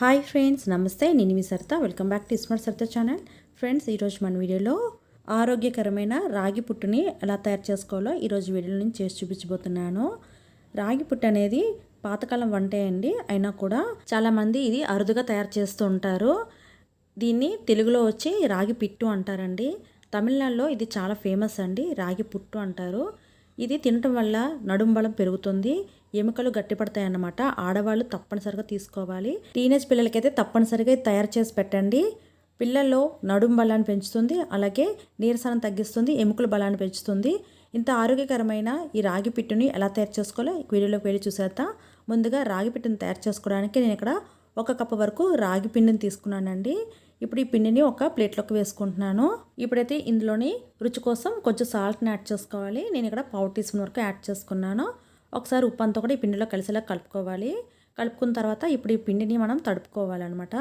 Hi friends నమస్తే. నేను మీ Saritha. Welcome back to smart Saritha channel friends ఈరోజు మన వీడియోలో ఆరోగ్యకరమైన రాగి పుట్టుని ఎలా తయారు చేసుకోవాలో ఈరోజు వీడియోలో నేను చేసి చూపించబోతున్నాను. రాగి పుట్టు అనేది పాతకాలం వంటే అండి. అయినా కూడా చాలామంది ఇది అరుదుగా తయారు చేస్తూ ఉంటారు. దీన్ని తెలుగులో వచ్చి రాగి పిట్టు అంటారండి. తమిళనాడులో ఇది చాలా ఫేమస్ అండి. రాగి పుట్టు అంటారు. ఇది తినటం వల్ల నడుం బలం పెరుగుతుంది. ఎముకలు గట్టిపడతాయన్నమాట. ఆడవాళ్ళు తప్పనిసరిగా తీసుకోవాలి. టీనేజ్ పిల్లలకైతే తప్పనిసరిగా తయారు చేసి పెట్టండి. పిల్లల్లో నడుం బలాన్ని పెంచుతుంది. అలాగే నీరసాన్ని తగ్గిస్తుంది. ఎముకల బలాన్ని పెంచుతుంది. ఇంత ఆరోగ్యకరమైన ఈ రాగి పిట్టుని ఎలా తయారు చేసుకోవాలో ఈ వీడియోలోకి వెళ్ళి చూసేద్దాం. ముందుగా రాగి పిట్టుని తయారు చేసుకోవడానికి నేను ఇక్కడ ఒక కప్పు వరకు రాగి పిండిని తీసుకున్నానండి. ఇప్పుడు ఈ పిండిని ఒక ప్లేట్లోకి వేసుకుంటున్నాను. ఇప్పుడైతే ఇందులోని రుచి కోసం కొంచెం సాల్ట్ని యాడ్ చేసుకోవాలి. నేను ఇక్కడ పావు టీ స్పూన్ వరకు యాడ్ చేసుకున్నాను. ఒకసారి ఉప్పు అంతా కూడా ఈ పిండిలో కలిసేలా కలుపుకోవాలి. కలుపుకున్న తర్వాత ఇప్పుడు ఈ పిండిని మనం తడుపుకోవాలన్నమాట.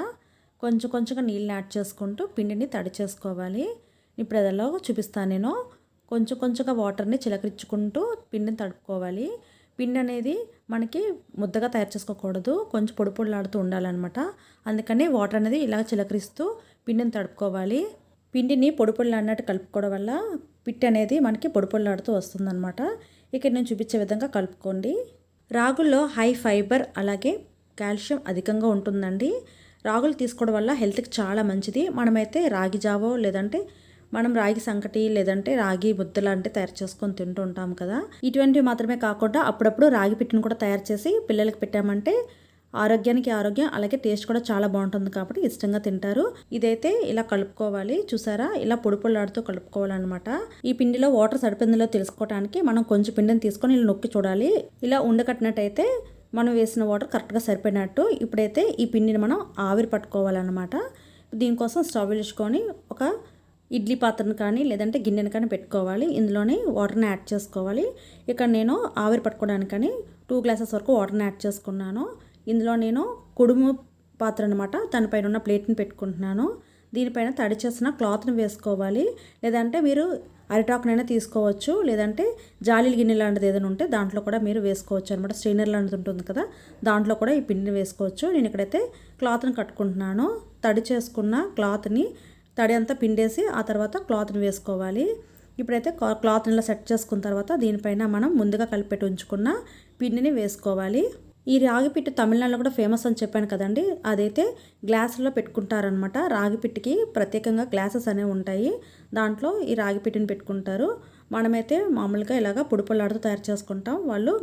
కొంచెం కొంచెంగా నీళ్ళని యాడ్ చేసుకుంటూ పిండిని తడి చేసుకోవాలి. ఇప్పుడు ఎదలో చూపిస్తాను నేను. కొంచెం కొంచెంగా వాటర్ని చిలకరించుకుంటూ పిండిని తడుపుకోవాలి. పిండి అనేది మనకి ముద్దగా తయారు చేసుకోకూడదు. కొంచెం పొడి పొడిలాడుతూ ఉండాలన్నమాట. అందుకని వాటర్ అనేది ఇలా చిలకరిస్తూ పిండిని తడుపుకోవాలి. పిండిని పొడి పొడిలాడినట్టు కలుపుకోవడం వల్ల పిట్ అనేది మనకి పొడి పొడిలాడుతూ వస్తుందన్నమాట. ఇక్కడ నేను చూపించే విధంగా కలుపుకోండి. రాగుల్లో హై ఫైబర్ అలాగే కాల్షియం అధికంగా ఉంటుందండి. రాగులు తీసుకోవడం వల్ల హెల్త్కి చాలా మంచిది. మనమైతే రాగి జావో లేదంటే మనం రాగి సంకటి లేదంటే రాగి ముద్ద అంటే తయారు చేసుకొని తింటూ ఉంటాం కదా. ఇటువంటివి మాత్రమే కాకుండా అప్పుడప్పుడు రాగి పిట్టిని కూడా తయారు చేసి పిల్లలకి పెట్టామంటే ఆరోగ్యానికి ఆరోగ్యం అలాగే టేస్ట్ కూడా చాలా బాగుంటుంది కాబట్టి ఇష్టంగా తింటారు. ఇదైతే ఇలా కలుపుకోవాలి. చూసారా? ఇలా పొడి పొడిలాడుతూ కలుపుకోవాలన్నమాట. ఈ పిండిలో వాటర్ సరిపోయిందో తెలుసుకోవడానికి మనం కొంచెం పిండిని తీసుకొని ఇలా నొక్కి చూడాలి. ఇలా ఉండకట్టినట్టయితే మనం వేసిన వాటర్ కరెక్ట్గా సరిపోయినట్టు ఇప్పుడైతే ఈ పిండిని మనం ఆవిరి పట్టుకోవాలన్నమాట. దీనికోసం స్టవ్ వేసుకొని ఒక ఇడ్లీ పాత్రను కానీ లేదంటే గిన్నెను కానీ పెట్టుకోవాలి. ఇందులోనే వాటర్ని యాడ్ చేసుకోవాలి. ఇక్కడ నేను ఆవిరి పట్టుకోవడానికని టూ గ్లాసెస్ వరకు వాటర్ని యాడ్ చేసుకున్నాను. ఇందులో నేను కుడుము పాత్ర అనమాట దానిపైన ఉన్న ప్లేట్ని పెట్టుకుంటున్నాను. దీనిపైన తడి చేసిన క్లాత్ని వేసుకోవాలి. లేదంటే మీరు అరిటాకునైనా తీసుకోవచ్చు. లేదంటే జాలీల గిన్నె లాంటిది ఏదైనా ఉంటే దాంట్లో కూడా మీరు వేసుకోవచ్చు అనమాట స్ట్రైనర్ లాంటిది ఉంటుంది కదా దాంట్లో కూడా ఈ పిండిని వేసుకోవచ్చు. నేను ఇక్కడైతే క్లాత్ని కట్టుకుంటున్నాను. తడి చేసుకున్న క్లాత్ని తడి అంతా పిండేసి ఆ తర్వాత క్లాత్ని వేసుకోవాలి. ఇప్పుడైతే క్లాత్ని ఇలా సెట్ చేసుకున్న తర్వాత దీనిపైన మనం ముందుగా కలిపెట్టి ఉంచుకున్న పిండిని వేసుకోవాలి. ఈ రాగి పిట్టు తమిళనాడులో కూడా ఫేమస్ అని చెప్పాను కదండి. అదైతే గ్లాసుల్లో పెట్టుకుంటారనమాట రాగి పిట్టికి ప్రత్యేకంగా గ్లాసెస్ అనేవి ఉంటాయి. దాంట్లో ఈ రాగి పిట్టిని పెట్టుకుంటారు. మనమైతే మామూలుగా ఇలాగ పొడిపొల్లాడుతూ తయారు చేసుకుంటాం. వాళ్ళు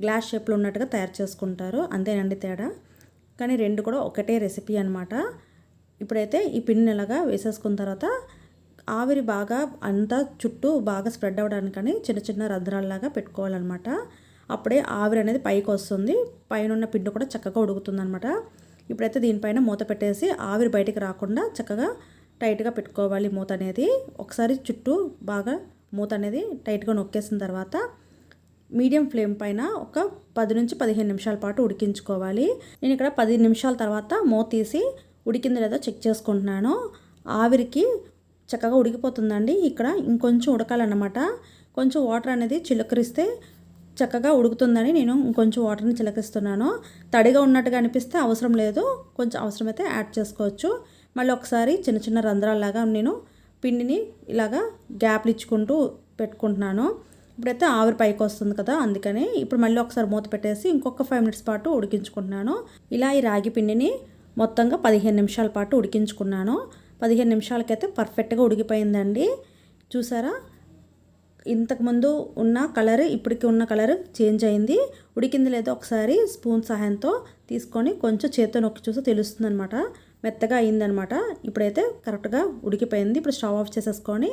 గ్లాస్ షేప్లో ఉన్నట్టుగా తయారు చేసుకుంటారు. అంతేనండి తేడా. కానీ రెండు కూడా ఒకటే రెసిపీ అనమాట ఇప్పుడైతే ఈ పిండిని ఇలాగా వేసేసుకున్న తర్వాత ఆవిరి బాగా అంతా చుట్టూ బాగా స్ప్రెడ్ అవ్వడానికని చిన్న చిన్న రంధ్రాలలాగా పెట్టుకోవాలన్నమాట. అప్పుడే ఆవిరి అనేది పైకి వస్తుంది. పైన ఉన్న పిండి కూడా చక్కగా ఉడుకుతుంది అనమాట ఇప్పుడైతే దీనిపైన మూత పెట్టేసి ఆవిరి బయటికి రాకుండా చక్కగా టైట్గా పెట్టుకోవాలి మూత అనేది. ఒకసారి చుట్టూ బాగా మూత అనేది టైట్గా నొక్కేసిన తర్వాత మీడియం ఫ్లేమ్ పైన ఒక పది నుంచి పదిహేను నిమిషాల పాటు ఉడికించుకోవాలి. నేను ఇక్కడ పది నిమిషాల తర్వాత మూత తీసి ఉడికింది లేదో చెక్ చేసుకుంటున్నాను. ఆవిరికి చక్కగా ఉడికిపోతుందండి. ఇక్కడ ఇంకొంచెం ఉడకాలన్నమాట. కొంచెం వాటర్ అనేది చిలకరిస్తే చక్కగా ఉడుకుతుందని నేను ఇంకొంచెం వాటర్ని చిలకిస్తున్నాను. తడిగా ఉన్నట్టుగా అనిపిస్తే అవసరం లేదు. కొంచెం అవసరమైతే యాడ్ చేసుకోవచ్చు. మళ్ళీ ఒకసారి చిన్న చిన్న రంధ్రాల్లాగా నేను పిండిని ఇలాగా గ్యాప్లు ఇచ్చుకుంటూ పెట్టుకుంటున్నాను. ఇప్పుడైతే ఆవిరి పైకి వస్తుంది కదా అందుకని ఇప్పుడు మళ్ళీ ఒకసారి మూత పెట్టేసి ఇంకొక ఫైవ్ మినిట్స్ పాటు ఉడికించుకుంటున్నాను. ఇలా ఈ రాగి పిండిని మొత్తంగా పదిహేను నిమిషాల పాటు ఉడికించుకున్నాను. పదిహేను నిమిషాలకైతే పర్ఫెక్ట్గా ఉడికిపోయిందండి. చూసారా? ఇంతకుముందు ఉన్న కలర్ ఇప్పటికి ఉన్న కలర్ చేంజ్ అయింది. ఉడికింది లేదో ఒకసారి స్పూన్ సహాయంతో తీసుకొని కొంచెం చేత్తో నొక్కి చూస్తే తెలుస్తుంది అనమాట మెత్తగా అయిందనమాట ఇప్పుడైతే కరెక్ట్గా ఉడికిపోయింది. ఇప్పుడు స్టవ్ ఆఫ్ చేసేసుకొని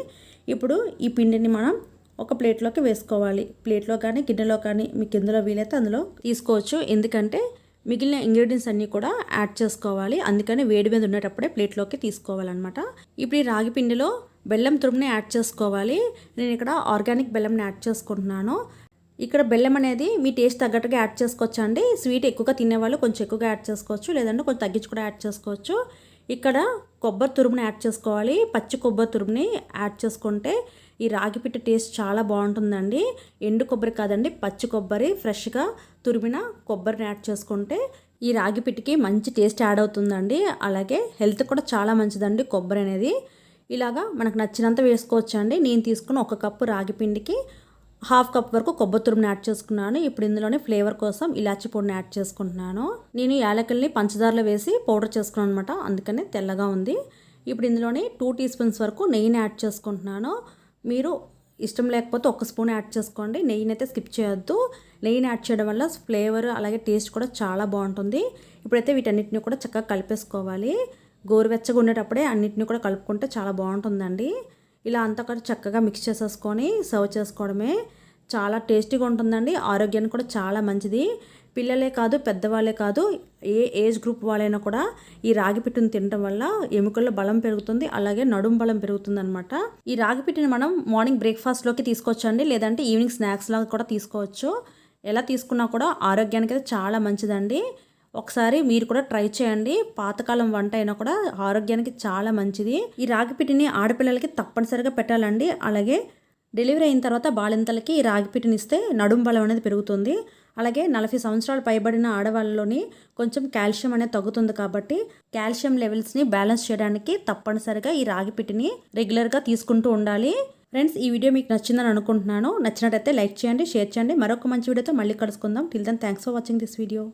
ఇప్పుడు ఈ పిండిని మనం ఒక ప్లేట్లోకి వేసుకోవాలి. ప్లేట్లో కానీ గిన్నెలో కానీ మీకు ఎందులో వీలైతే అందులో తీసుకోవచ్చు. ఎందుకంటే మిగిలిన ఇంగ్రీడియంట్స్ అన్నీ కూడా యాడ్ చేసుకోవాలి. అందుకని వేడి మీద ఉండేటప్పుడే ప్లేట్లోకి తీసుకోవాలన్నమాట. ఇప్పుడు ఈ రాగి పిండిలో బెల్లం తురుముని యాడ్ చేసుకోవాలి. నేను ఇక్కడ ఆర్గానిక్ బెల్లంని యాడ్ చేసుకుంటున్నాను. ఇక్కడ బెల్లం అనేది మీ టేస్ట్ తగ్గట్టుగా యాడ్ చేసుకోవచ్చు అండి? స్వీట్ ఎక్కువగా తినేవాళ్ళు కొంచెం ఎక్కువగా యాడ్ చేసుకోవచ్చు. లేదంటే కొంచెం తగ్గించి కూడా యాడ్ చేసుకోవచ్చు. ఇక్కడ కొబ్బరి తురుముని యాడ్ చేసుకోవాలి. పచ్చి కొబ్బరి తురుముని యాడ్ చేసుకుంటే ఈ రాగి పిట్ట టేస్ట్ చాలా బాగుంటుందండి. ఎండు కొబ్బరి కాదండి పచ్చి కొబ్బరి ఫ్రెష్గా తురిమిన కొబ్బరిని యాడ్ చేసుకుంటే ఈ రాగి పిట్టికి మంచి టేస్ట్ యాడ్ అవుతుందండి. అలాగే హెల్త్ కూడా చాలా మంచిదండి కొబ్బరి అనేది. ఇలాగా మనకు నచ్చినంత వేసుకోవచ్చండి. నేను తీసుకున్న ఒక కప్పు రాగి పిండికి హాఫ్ కప్ వరకు కొబ్బరి తురుముని యాడ్ చేసుకున్నాను. ఇప్పుడు ఇందులోనే ఫ్లేవర్ కోసం ఇలాచి పొడిని యాడ్ చేసుకుంటున్నాను. నేను యాలకుల్ని పంచదారలో వేసి పౌడర్ చేసుకున్నాను అనమాట అందుకనే తెల్లగా ఉంది. ఇప్పుడు ఇందులోనే టూ టీ స్పూన్స్ వరకు నెయ్యిని యాడ్ చేసుకుంటున్నాను. మీరు ఇష్టం లేకపోతే ఒక స్పూన్ యాడ్ చేసుకోండి. నెయ్యిని అయితే స్కిప్ చేయొద్దు. నెయ్యిని యాడ్ చేయడం వల్ల ఫ్లేవర్ అలాగే టేస్ట్ కూడా చాలా బాగుంటుంది. ఇప్పుడైతే వీటన్నిటిని కూడా చక్కగా కలిపేసుకోవాలి. గోరువెచ్చగా ఉండేటప్పుడే అన్నిటిని కూడా కలుపుకుంటే చాలా బాగుంటుందండి. ఇలా అంతా కూడా చక్కగా మిక్స్ చేసేసుకొని సర్వ్ చేసుకోవడమే చాలా టేస్టీగా ఉంటుందండి. ఆరోగ్యానికి కూడా చాలా మంచిది. పిల్లలే కాదు పెద్దవాళ్ళే కాదు ఏ ఏజ్ గ్రూప్ వాళ్ళైనా కూడా ఈ రాగి పిట్టుని తినడం వల్ల ఎముకల్లో బలం పెరుగుతుంది అలాగే నడుం బలం పెరుగుతుంది అనమాట ఈ రాగి పిట్టిని మనం మార్నింగ్ బ్రేక్ఫాస్ట్లోకి తీసుకోవచ్చండి లేదంటే ఈవినింగ్ స్నాక్స్ లాగా కూడా తీసుకోవచ్చు. ఎలా తీసుకున్నా కూడా ఆరోగ్యానికి అయితే చాలా మంచిదండి. ఒకసారి మీరు కూడా ట్రై చేయండి. పాతకాలం వంట అయినా కూడా ఆరోగ్యానికి చాలా మంచిది. ఈ రాగి పిట్టిని ఆడపిల్లలకి తప్పనిసరిగా పెట్టాలండి. అలాగే డెలివరీ అయిన తర్వాత బాలింతలకి ఈ రాగి పిట్టిని ఇస్తే నడుం బలం అనేది పెరుగుతుంది. అలాగే నలభై సంవత్సరాలు పైబడిన ఆడవాళ్ళలోని కొంచెం కాల్షియం అనేది తగ్గుతుంది కాబట్టి కాల్షియం లెవెల్స్ని బ్యాలెన్స్ చేయడానికి తప్పనిసరిగా ఈ రాగి పిట్టిని రెగ్యులర్గా తీసుకుంటూ ఉండాలి. ఫ్రెండ్స్ ఈ వీడియో మీకు నచ్చిందని అనుకుంటున్నాను. నచ్చినట్టయితే లైక్ చేయండి షేర్ చేయండి. మరొక మంచి వీడియోతో మళ్ళీ కలుసుకుందాం. Till then thanks for watching this video